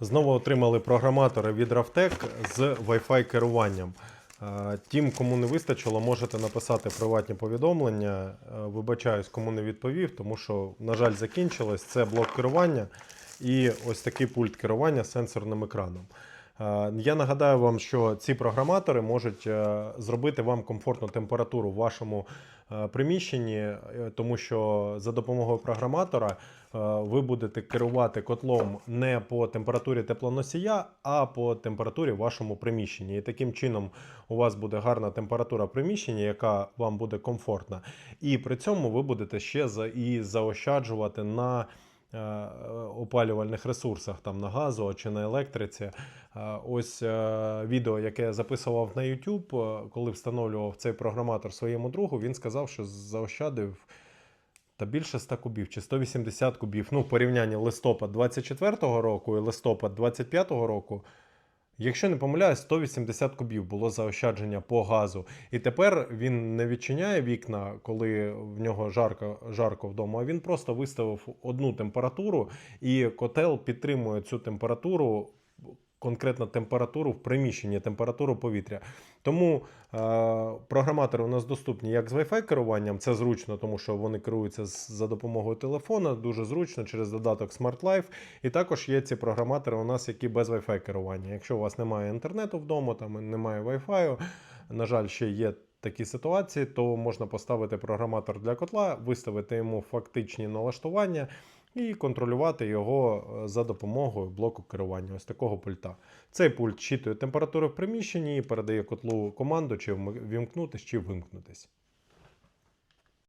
Знову отримали програматори від Ravtec з Wi-Fi керуванням. Тім, Тим, кому не вистачило, можете написати приватні повідомлення. Е, Вибачаюсь, кому не відповів, тому що, на жаль, закінчилось. Це блок керування і ось такий пульт керування сенсорним екраном. Е, Я нагадаю вам, що ці програматори можуть е, зробити вам комфортну температуру в вашому е, приміщенні, тому що за допомогою програматора ви будете керувати котлом не по температурі теплоносія, а по температурі в вашому приміщенні. І таким чином у вас буде гарна температура приміщення, яка вам буде комфортна. І при цьому ви будете ще і заощаджувати на опалювальних ресурсах, там на газу чи на електриці. Е, Ось е, відео, яке я записував на YouTube, е, коли встановлював цей програматор своєму другу, він сказав, що заощадив та більше 100 кубів чи 180 кубів. Ну, в порівнянні листопад 24-го року і листопад 25-го року. Якщо не помиляюсь, 180 кубів було заощадження по газу. І тепер він не відчиняє вікна, коли в нього жарко, жарко вдома, а він просто виставив одну температуру, і котел підтримує цю температуру, конкретно температуру в приміщенні, температуру повітря. Тому е, програматори у нас доступні як з Wi-Fi керуванням, це зручно, тому що вони керуються за допомогою телефона, дуже зручно через додаток Smart Life. І також є ці програматори у нас, які без Wi-Fi керування. Якщо у вас немає інтернету вдома, там немає Wi-Fi, на жаль, ще є. Такі ситуації, то можна поставити програматор для котла, виставити йому фактичні налаштування і контролювати його е, за допомогою блоку керування ось такого пульта. Цей пульт щитує температуру в приміщенні і передає котлу команду, чи вімкнутись, чи вимкнутись.